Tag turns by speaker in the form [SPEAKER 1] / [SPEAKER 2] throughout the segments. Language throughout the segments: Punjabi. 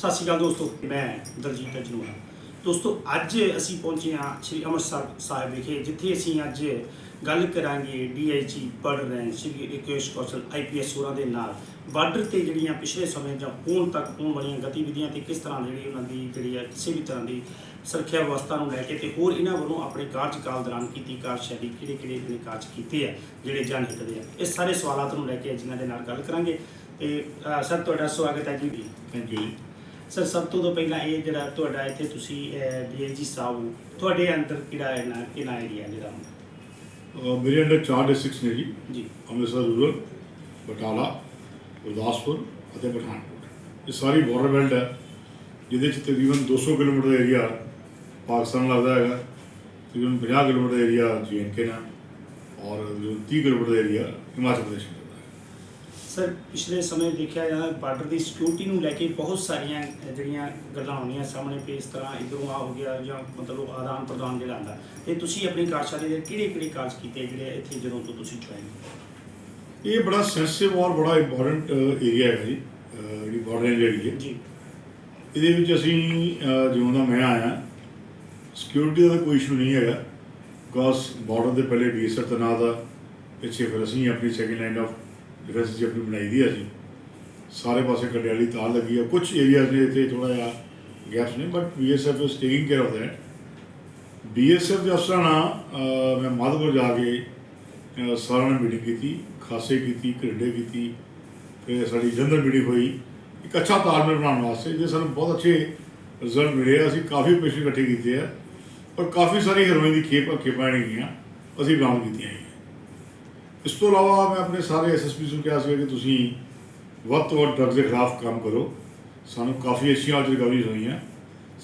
[SPEAKER 1] ਸਤਿ ਸ਼੍ਰੀ ਅਕਾਲ ਦੋਸਤੋ, ਮੈਂ ਦਲਜੀਤ ਅਜਨੂਰਾ ਦੋਸਤੋ, ਅੱਜ ਅਸੀਂ ਪਹੁੰਚੇ ਹਾਂ ਸ੍ਰੀ ਅੰਮ੍ਰਿਤਸਰ ਸਾਹਿਬ ਵਿਖੇ, ਜਿੱਥੇ ਅਸੀਂ ਅੱਜ ਗੱਲ ਕਰਾਂਗੇ ਡੀਆਈਜੀ ਪੜ ਰਹੇ ਸ੍ਰੀ ਰਿਕੇਸ਼ ਕੌਸ਼ਲ ਆਈਪੀਐਸ ਹੋਰਾਂ ਦੇ ਨਾਲ। ਬਾਰਡਰ ਤੇ ਜਿਹੜੀਆਂ ਪਿਛਲੇ ਸਮੇਂ ਜਾਂ ਹੁਣ ਤੱਕ ਹੋਣ ਵਾਲੀਆਂ ਗਤੀਵਿਧੀਆਂ ਤੇ ਕਿਸ ਤਰ੍ਹਾਂ ਜਿਹੜੀ ਉਹਨਾਂ ਦੀ ਜਿਹੜੀ ਹੈ ਕਿਸੇ ਵੀ ਤਰ੍ਹਾਂ ਦੀ ਸੁਰੱਖਿਆ ਵਿਵਸਥਾ ਨੂੰ ਲੈ ਕੇ ਤੇ ਹੋਰ ਇਹਨਾਂ ਵੱਲੋਂ ਆਪਣੇ ਕਾਰਜਕਾਲ ਦੌਰਾਨ ਕੀਤੀ ਕਾਰਜਸ਼ੈਲੀ ਕਿਹੜੇ ਕਿਹੜੇ ਜਿਹੜੇ ਕਾਰਜ ਕੀਤੇ ਆ, ਜਿਹੜੇ ਜਨਹਿਤ ਦੇ ਆ। ਇਹ ਸਾਰੇ ਸਵਾਲਾਂ ਨੂੰ ਲੈ ਕੇ ਅੱਜ ਇਹਨਾਂ ਦੇ ਨਾਲ ਗੱਲ ਕਰਾਂਗੇ। ਤੇ ਸਰ, ਤੁਹਾਡਾ ਸਵਾਗਤ ਹੈ ਜੀ।
[SPEAKER 2] ਥੈਂਕ ਯੂ
[SPEAKER 1] ਸਰ ਸਭ ਤੋਂ ਤੋਂ ਪਹਿਲਾਂ ਇਹ ਜਿਹੜਾ ਤੁਹਾਡਾ ਇੱਥੇ ਤੁਸੀਂ ਡੀਏਜੀ ਸਾਹਿਬ ਹੋ, ਤੁਹਾਡੇ ਅੰਦਰ ਕਿਹੜਾ ਹੈ ਨਾ ਕਿਹੜਾ ਏਰੀਆ ਜਿਹੜਾ
[SPEAKER 2] ਮੇਰੇ ਅੰਡਰ ਚਾਰ ਡਿਸਟ੍ਰਿਕਟਸ ਨੇ ਜੀ।
[SPEAKER 1] ਜੀ।
[SPEAKER 2] ਅੰਮ੍ਰਿਤਸਰ ਰੂਰਲ ਬਟਾਲਾ ਗੁਰਦਾਸਪੁਰ ਅਤੇ ਪਠਾਨਕੋਟ। ਇਹ ਸਾਰੀ ਬਾਰਡਰ ਬੈਲਟ ਹੈ ਜਿਹਦੇ 'ਚ ਤਕਰੀਬਨ 200 ਕਿਲੋਮੀਟਰ ਦਾ ਏਰੀਆ ਪਾਕਿਸਤਾਨ ਲੱਗਦਾ ਹੈਗਾ। ਤਕਰੀਬਨ 50 ਕਿਲੋਮੀਟਰ ਦਾ ਏਰੀਆ ਜੀਐਨਕੇ ਨਾਲ ਔਰ ਜੋ 30 ਕਿਲੋਮੀਟਰ ਦਾ ਏਰੀਆ ਹਿਮਾਚਲ ਪ੍ਰਦੇਸ਼ ਨਾਲ।
[SPEAKER 1] ਸਰ ਪਿਛਲੇ ਸਮੇਂ ਦੇਖਿਆ ਜਾਂਦਾ ਬਾਰਡਰ ਦੀ ਸਿਕਿਉਰਿਟੀ ਨੂੰ ਲੈ ਕੇ ਬਹੁਤ ਸਾਰੀਆਂ ਜਿਹੜੀਆਂ ਗੱਲਾਂ ਆਉਂਦੀਆਂ ਸਾਹਮਣੇ ਵੀ ਇਸ ਤਰ੍ਹਾਂ ਇਧਰੋਂ ਆ ਹੋ ਗਿਆ ਜਾਂ ਮਤਲਬ ਆਦਾਨ ਪ੍ਰਦਾਨ ਜਿਹੜਾ ਆਉਂਦਾ ਤੇ ਤੁਸੀਂ ਆਪਣੀ ਕਾਰਜਸ਼ਾਲੀ ਦੇ ਕਿਹੜੇ ਕਿਹੜੇ ਕਾਰਜ ਕੀਤੇ ਜਿਹੜੇ ਇੱਥੇ ਜਦੋਂ ਤੋਂ ਤੁਸੀਂ ਜੁਆਇਨ
[SPEAKER 2] ਇਹ ਬੜਾ ਸੈਂਸਿਟਿਵ ਔਰ ਬੜਾ ਇੰਪੋਰਟੈਂਟ ਏਰੀਆ ਹੈਗਾ ਜੀ ਜਿਹੜੀ ਬਾਰਡਰ ਏਰੀਆ ਹੈ।
[SPEAKER 1] ਜੀ।
[SPEAKER 2] ਇਹਦੇ ਵਿੱਚ ਅਸੀਂ ਜਿਉਂ ਦਾ ਮੈਂ ਆਇਆ ਸਿਕਿਉਰਿਟੀ ਦਾ ਕੋਈ ਇਸ਼ੂ ਨਹੀਂ ਹੈਗਾ ਬਿਕਾਜ਼ ਬਾਰਡਰ ਦੇ ਪਹਿਲੇ ਡੀਐਸਆਰ ਤੈਨਾਤ ਆ ਪਿੱਛੇ ਫਿਰ ਅਸੀਂ ਆਪਣੀ ਸੈਕਿੰਡ ਲਾਈਨ ਆਫ ਡਿਫੈਂਸ ਜੀ ਆਪਣੀ ਬਣਾਈ ਦੀ ਹੈ ਅਸੀਂ ਸਾਰੇ ਪਾਸੇ ਕੰਡਿਆਲੀ ਤਾਰ ਲੱਗੀ ਆ। ਕੁਝ ਏਰੀਆਜ਼ ਨੇ ਇੱਥੇ ਥੋੜਾ ਜਿਹਾ ਗੈਪਸ ਨੇ but BSF is taking care of that BSF ਦੇ ਅਫਸਰਾਂ ਨਾਲ ਮੈਂ ਮਾਧੋਪੁਰ ਜਾ ਕੇ ਸਾਰਿਆਂ ਨਾਲ ਮੀਟਿੰਗ ਕੀਤੀ, ਖਾਸੇ ਕੀਤੀ ਘਰਿੰਡੇ ਕੀਤੀ। ਫਿਰ ਸਾਡੀ ਜਨਰਲ ਮੀਟਿੰਗ ਹੋਈ। ਇੱਕ ਅੱਛਾ ਤਾਲਮੇਲ ਬਣਾਉਣ ਵਾਸਤੇ ਜੇ ਸਾਨੂੰ ਬਹੁਤ ਅੱਛੇ ਰਿਜ਼ਲਟ ਮਿਲੇ ਆ। ਅਸੀਂ ਕਾਫੀ ਪੇਸ਼ੈਂਟ ਇਕੱਠੇ ਕੀਤੇ ਆ। ਔਰ ਕਾਫੀ ਸਾਰੀ ਹੈਰੋਇਨ ਦੀ ਖੇਪ ਖੇਪਾਂ ਗਈਆਂ ਅਸੀਂ ਬਰਾਮਦ ਕੀਤੀਆਂ ਹੈਗੀਆਂ ਇਸ ਤੋਂ ਇਲਾਵਾ ਮੈਂ ਆਪਣੇ ਸਾਰੇ ਐਸਐਸਪੀ ਨੂੰ ਕਿਹਾ ਸੀ ਕਿ ਤੁਸੀਂ ਵੱਧ ਤੋਂ ਵੱਧ ਡਰੱਗਸ ਦੇ ਖਿਲਾਫ ਕੰਮ ਕਰੋ। ਸਾਨੂੰ ਕਾਫੀ ਅੱਛੀਆਂ ਅੱਜ ਰਿਕਵਰੀਜ਼ ਹੋਈਆਂ।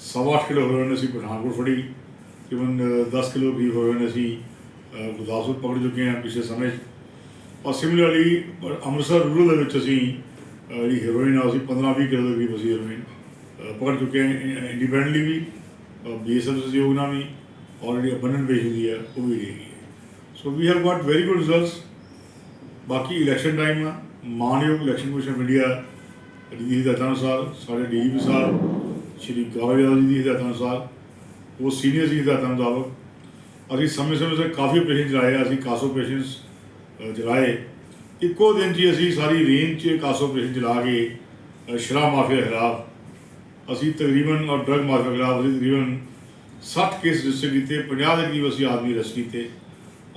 [SPEAKER 2] ਸਵਾ ਅੱਠ ਕਿਲੋ ਹੈਰੋਇਨ ਅਸੀਂ ਪਠਾਨਕੋਟ ਫੜੀ। ਤਕਰੀਬਨ 10 ਕਿਲੋ ਵੀ ਹੈਰੋਇਨ ਅਸੀਂ ਗੁਰਦਾਸਪੁਰ ਪਕੜ ਚੁੱਕੇ ਹਾਂ ਪਿਛਲੇ ਸਮੇਂ 'ਚ। ਔਰ ਸਿਮਿਲਰਲੀ ਅੰਮ੍ਰਿਤਸਰ ਰੂਰਲ ਦੇ ਵਿੱਚ ਅਸੀਂ ਜਿਹੜੀ ਹੀਰੋਇਨ ਆ, ਅਸੀਂ 15-20 ਕਿਲੋ ਦੀ ਅਸੀਂ ਹੀਰੋਇਨ ਪਕੜ ਚੁੱਕੇ ਹਾਂ ਇੰਡੀਪੈਂਡੈਂਟਲੀ ਵੀ ਬੀਐਸਐਫ ਸਹਿਯੋਗ ਨਾਲ ਵੀ ਆਲਰੇਡੀ ਅਬੰਡੈਂਟ ਵੇਚ ਹੁੰਦੀ ਹੈ, ਉਹ ਵੀ ਰਹੀ ਹੈ। So we have got very good results ਬਾਕੀ ਇਲੈਕਸ਼ਨ ਟਾਈਮ ਆ ਮਾਨਯੋਗ ਇਲੈਕਸ਼ਨ ਕਮਿਸ਼ਨ ਆਫ ਇੰਡੀਆ ਦੀ ਹਦਾਇਤਾਂ ਅਨੁਸਾਰ ਸਾਡੇ ਡੀਜੀਪੀ ਸਾਹਿਬ ਸ਼੍ਰੀ ਗੌਰਵ ਯਾਦਵ ਜੀ ਦੀ ਹਦਾਇਤਾਂ ਅਨੁਸਾਰ ਉਹ ਸੀਨੀਅਰ ਜੀ ਹਦਾਇਤਾਂ ਮੁਤਾਬਕ ਅਸੀਂ ਸਮੇਂ ਸਮੇਂ ਸਿਰ ਕਾਫੀ ਪੇਸ਼ੈਂਟ ਚਲਾਏ ਅਸੀਂ ਕਾਸੋ ਪੇਸ਼ੈਂਟਸ ਚਲਾਏ ਇੱਕੋ ਦਿਨ 'ਚ ਅਸੀਂ ਸਾਰੀ ਰੇਂਜ 'ਚ ਕਾਸੋ ਆਪਰੇਸ਼ਨ ਚਲਾ ਕੇ ਸ਼ਰਾਬ ਮਾਫੀਆ ਖਿਲਾਫ ਅਸੀਂ ਤਕਰੀਬਨ ਔਰ ਡਰਗ ਮਾਫੀਆ ਖਿਲਾਫ ਅਸੀਂ ਤਕਰੀਬਨ 60 ਕੇਸ ਰਜਿਸਟਰ ਕੀਤੇ 50 ਦੇ ਕਰੀਬ ਅਸੀਂ ਆਦਮੀ ਅਰੈਸਟ ਕੀਤੇ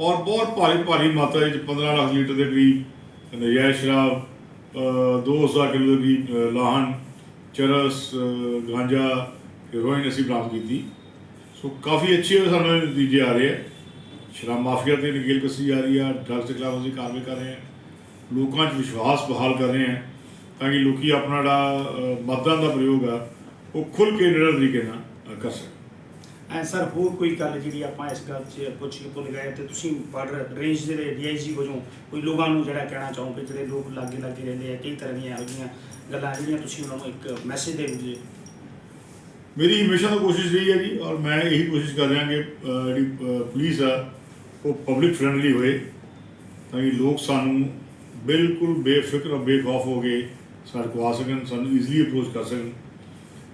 [SPEAKER 2] ਔਰ ਬਹੁਤ ਭਾਰੀ ਭਾਰੀ ਮਾਤਰਾ ਵਿੱਚ 15 ਲੱਖ ਲੀਟਰ ਦੇ ਕਰੀਬ ਨਜਾਇਜ਼ ਸ਼ਰਾਬ ਅ, 200 ਕਿਲੋ ਦੇ ਅ, ਲਾਹਨ ਚਰਸ ਗਾਂਜਾ ਹੈਰੋਇਨ ਅਸੀਂ ਬਰਾਮਦ ਕੀਤੀ। ਸੋ ਕਾਫੀ ਅੱਛੇ ਸਾਨੂੰ ਨਤੀਜੇ ਆ ਰਹੇ ਆ। ਸ਼ਰਾਬ ਮਾਫੀਆ ਤੇ ਨਕੇਲ ਕਸੀ ਜਾ ਰਹੀ ਆ ਡਰੱਗਸ ਦੇ ਖਿਲਾਫ ਅਸੀਂ ਕਾਰਵਾਈ ਕਰ ਰਹੇ ਹਾਂ ਲੋਕਾਂ 'ਚ ਵਿਸ਼ਵਾਸ ਬਹਾਲ ਕਰ ਰਹੇ ਹਾਂ ਤਾਂ ਕਿ ਲੋਕੀ ਆਪਣਾ ਜਿਹੜਾ ਅ, ਮਤਦਾਨ ਦਾ ਪ੍ਰਯੋਗ ਆ ਉਹ ਖੁੱਲ੍ਹ ਕੇ ਨਿਡਰ ਤਰੀਕੇ ਨਾਲ ਕਰ ਸਕਣ।
[SPEAKER 1] ਐ ਸਰ, ਹੋਰ ਕੋਈ ਗੱਲ ਜਿਹੜੀ ਆਪਾਂ ਇਸ ਗੱਲ 'ਚ ਪੁੱਛ ਕੇ ਭੁੱਲ ਗਏ ਤੇ ਤੁਸੀਂ ਬਾਰਡਰ ਰੇਂਜ ਦੇ ਡੀਆਈਜੀ ਵਜੋਂ ਕੋਈ ਲੋਕਾਂ ਨੂੰ ਜਿਹੜਾ ਕਹਿਣਾ ਚਾਹੋਗੇ, ਜਿਹੜੇ ਲੋਕ ਲਾਗੇ ਲਾਗੇ ਰਹਿੰਦੇ ਆ, ਕਈ ਤਰ੍ਹਾਂ ਦੀਆਂ ਇਹੋ ਜਿਹੀਆਂ ਗੱਲਾਂ ਜਿਹੜੀਆਂ ਤੁਸੀਂ ਉਹਨਾਂ ਨੂੰ ਇੱਕ ਮੈਸੇਜ ਦੇ ਦਿਓ
[SPEAKER 2] ਮੇਰੀ ਹਮੇਸ਼ਾ ਤੋਂ ਕੋਸ਼ਿਸ਼ ਰਹੀ ਹੈ ਜੀ, ਔਰ ਮੈਂ ਇਹੀ ਕੋਸ਼ਿਸ਼ ਕਰ ਰਿਹਾ ਕਿ ਜਿਹੜੀ ਪੁਲਿਸ ਆ, ਉਹ ਪਬਲਿਕ ਫ੍ਰੈਂਡਲੀ ਹੋਏ, ਤਾਂ ਕਿ ਲੋਕ ਸਾਨੂੰ ਬਿਲਕੁਲ ਬੇਫਿਕਰ ਔਰ ਬੇਖੌਫ ਹੋ ਕੇ ਸਾਡੇ ਕੋਲ ਆ ਸਕਣ, ਸਾਨੂੰ ਈਜ਼ੀਲੀ ਅਪਰੋਚ ਕਰ ਸਕਣ।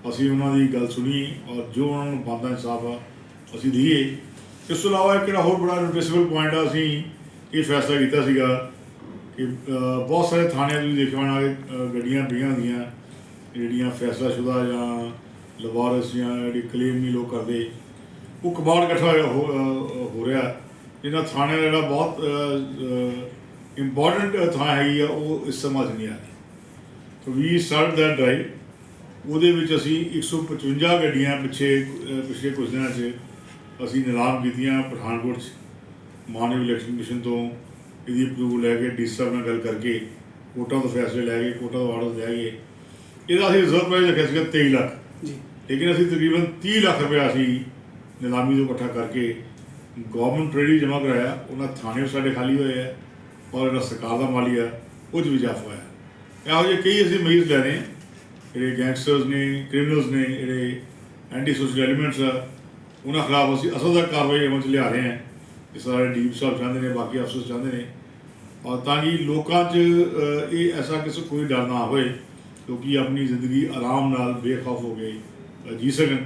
[SPEAKER 2] ਅਸੀਂ ਉਹਨਾਂ ਦੀ ਗੱਲ ਸੁਣੀ ਔਰ ਜੋ ਉਹਨਾਂ ਨੂੰ ਬੰਦਾ ਇਨਸਾਫ ਆ, ਅਸੀਂ ਦਈਏ। ਇਸ ਤੋਂ ਇਲਾਵਾ ਇੱਕ ਜਿਹੜਾ ਹੋਰ ਬੜਾ ਨੋਟਿਸੇਬਲ ਪੁਆਇੰਟ ਆ, ਅਸੀਂ ਇਹ ਫੈਸਲਾ ਕੀਤਾ ਸੀਗਾ ਕਿ ਬਹੁਤ ਸਾਰੇ ਥਾਣਿਆਂ 'ਚ ਵੀ ਦੇਖਿਆ ਹੋਣਾ ਗੱਡੀਆਂ ਪਈਆਂ ਹੁੰਦੀਆਂ, ਜਿਹੜੀਆਂ ਫੈਸਲਾਸ਼ੁਦਾ ਜਾਂ ਲਵਾਰਸ ਜਾਂ ਜਿਹੜੀ ਕਲੇਮ ਨਹੀਂ ਲੋਕ ਕਰਦੇ, ਉਹ ਕਬਾੜ ਇਕੱਠਾ ਹੋ ਹੋ ਰਿਹਾ। ਇਹਨਾਂ ਥਾਣਿਆਂ ਦਾ ਜਿਹੜਾ ਬਹੁਤ ਇੰਪੋਰਟੈਂਟ ਥਾਂ ਹੈਗੀ ਆ, ਉਹ ਇਸ ਸਮਾਜ ਨਹੀਂ ਆ। ਰਹੀ so we start that drive ਉਹਦੇ ਵਿੱਚ ਅਸੀਂ 155 ਗੱਡੀਆਂ ਪਿੱਛੇ ਪਿਛਲੇ ਕੁਝ ਦਿਨਾਂ 'ਚ ਅਸੀਂ ਨਿਲਾਮ ਕੀਤੀਆਂ ਪਠਾਨਕੋਟ 'ਚ। ਮਾਨਵ ਇਲੈਕਸ਼ਨ ਕਮਿਸ਼ਨ ਤੋਂ ਇਹਦੀ ਅਪਰੂਵਲ ਲੈ ਕੇ ਡੀ ਸਾਹਿਬ ਨਾਲ ਗੱਲ ਕਰਕੇ ਕੋਟਾਂ ਤੋਂ ਫੈਸਲੇ ਲੈ ਕੇ ਕੋਟਾਂ ਤੋਂ ਆਰਡਰ ਲੈ ਕੇ ਇਹਦਾ ਅਸੀਂ ਰਿਜ਼ਰਵ ਪ੍ਰਾਈਸ ਰੱਖਿਆ ਸੀਗਾ 23 ਲੱਖ।
[SPEAKER 1] ਜੀ।
[SPEAKER 2] ਲੇਕਿਨ ਅਸੀਂ ਤਕਰੀਬਨ 30 ਲੱਖ ਰੁਪਏ ਅਸੀਂ ਨਿਲਾਮੀ ਤੋਂ ਇਕੱਠਾ ਕਰਕੇ ਗਵਰਨਮੈਂਟ ਟ੍ਰੇਡੀ ਜਮ੍ਹਾਂ ਕਰਾਇਆ। ਉਹਨਾਂ ਥਾਣੇ ਸਾਡੇ ਖਾਲੀ ਹੋਏ ਆ ਔਰ ਜਿਹੜਾ ਸਰਕਾਰ ਦਾ ਮਾਲੀ ਆ ਉਹ 'ਚ ਵੀ ਇਜ਼ਾਫਾ ਹੋਇਆ। ਇਹੋ ਜਿਹੇ ਕਈ ਅਸੀਂ ਮਰੀਜ਼ ਲੈ ਰਹੇ ਹਾਂ ਜਿਹੜੇ ਗੈਂਗਸਟਰਸ ਨੇ ਕ੍ਰਿਮੀਨਲਸ ਨੇ ਜਿਹੜੇ ਐਂਟੀ ਸੋਸ਼ਲ ਐਲੀਮੈਂਟਸ ਆ, ਉਹਨਾਂ ਖਿਲਾਫ ਅਸੀਂ ਅਸਲ ਦਾ ਕਾਰਵਾਈ ਅਮਲ 'ਚ ਲਿਆ ਰਹੇ ਹਾਂ। ਇਸ ਸਾਰੇ ਡੀਪ ਸਾਹਿਬ ਚਾਹੁੰਦੇ ਨੇ, ਬਾਕੀ ਅਫਸਰ ਚਾਹੁੰਦੇ ਨੇ। ਔਰ ਤਾਂ ਕਿ ਲੋਕਾਂ 'ਚ ਇਹ ਐਸਾ ਕਿਸੇ ਕੋਈ ਡਰ ਨਾ ਹੋਏ, ਕਿਉਂਕਿ ਆਪਣੀ ਜ਼ਿੰਦਗੀ ਆਰਾਮ ਨਾਲ ਬੇਖੌਫ ਹੋ ਕੇ ਜੀ ਸਕਣ।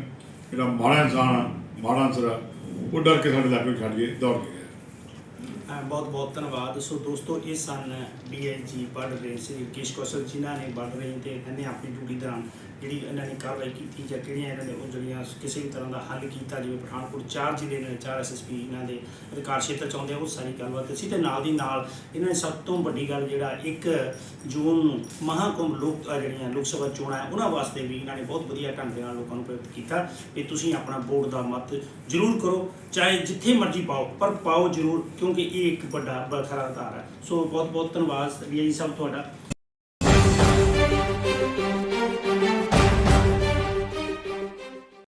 [SPEAKER 2] ਜਿਹੜਾ ਮਾੜਾ ਇਨਸਾਨ ਆ, ਮਾੜਾ ਅਨਸਰ ਆ, ਉਹ ਡਰ ਕੇ ਸਾਡੇ ਇਲਾਕੇ ਨੂੰ ਛੱਡ ਕੇ ਦੌੜ ਕੇ ਗਿਆ।
[SPEAKER 1] ਬਹੁਤ ਬਹੁਤ ਧੰਨਵਾਦ। ਸੋ ਦੋਸਤੋ ਇਹ ਸਨ ਡੀਆਈਜੀ ਪੜ੍ਹ ਰਹੇ ਸੀ ਕੇਸ਼ ਕੌਸ਼ਲ ਜਿਨ੍ਹਾਂ ਨੇ ਪੜ੍ਹ ਰਹੇ ਤੇ ਨੇ ਆਪਣੀ ਡਿਊਟੀ ਦੌਰਾਨ ਜਿਹੜੀ ਇਹਨਾਂ ਨੇ ਕਾਰਵਾਈ ਕੀਤੀ ਜਾਂ ਕਿਹੜੀਆਂ ਇਹਨਾਂ ਨੇ ਉਹ ਜਿਹੜੀਆਂ ਕਿਸੇ ਵੀ ਤਰ੍ਹਾਂ ਦਾ ਹੱਲ ਕੀਤਾ ਜਿਵੇਂ ਪਠਾਨਕੋਟ ਚਾਰ ਜ਼ਿਲ੍ਹੇ ਨੇ ਚਾਰ ਐਸਐਸਪੀ ਇਹਨਾਂ ਦੇ ਅਧਿਕਾਰ ਖੇਤਰ ਚਾਹੁੰਦੇ ਆ ਉਹ ਸਾਰੀ ਗੱਲਬਾਤ ਸੀ ਤੇ ਨਾਲ ਦੀ ਨਾਲ ਇਹਨਾਂ ਨੇ ਸਭ ਤੋਂ ਵੱਡੀ ਗੱਲ ਜਿਹੜਾ ਇੱਕ ਜੂਨ ਨੂੰ ਮਹਾਕੁੰਭ ਲੋਕ ਜਿਹੜੀਆਂ ਲੋਕ ਸਭਾ ਚੋਣਾਂ ਹੈ, ਉਹਨਾਂ ਵਾਸਤੇ ਵੀ ਇਹਨਾਂ ਨੇ ਬਹੁਤ ਵਧੀਆ ਢੰਗ ਦੇ ਨਾਲ ਲੋਕਾਂ ਨੂੰ ਪ੍ਰੇਰਿਤ ਕੀਤਾ ਕਿ ਤੁਸੀਂ ਆਪਣਾ ਵੋਟ ਦਾ ਮਤ ਜ਼ਰੂਰ ਕਰੋ ਚਾਹੇ ਜਿੱਥੇ ਮਰਜ਼ੀ ਪਾਓ ਪਰ ਪਾਓ ਜ਼ਰੂਰ ਕਿਉਂਕਿ ਇਹ ਇੱਕ ਵੱਡਾ ਬਖਰਾ ਆਧਾਰ ਹੈ। ਸੋ ਬਹੁਤ ਬਹੁਤ ਧੰਨਵਾਦ ਡੀਆਈ ਸਾਹਿਬ ਤੁਹਾਡਾ।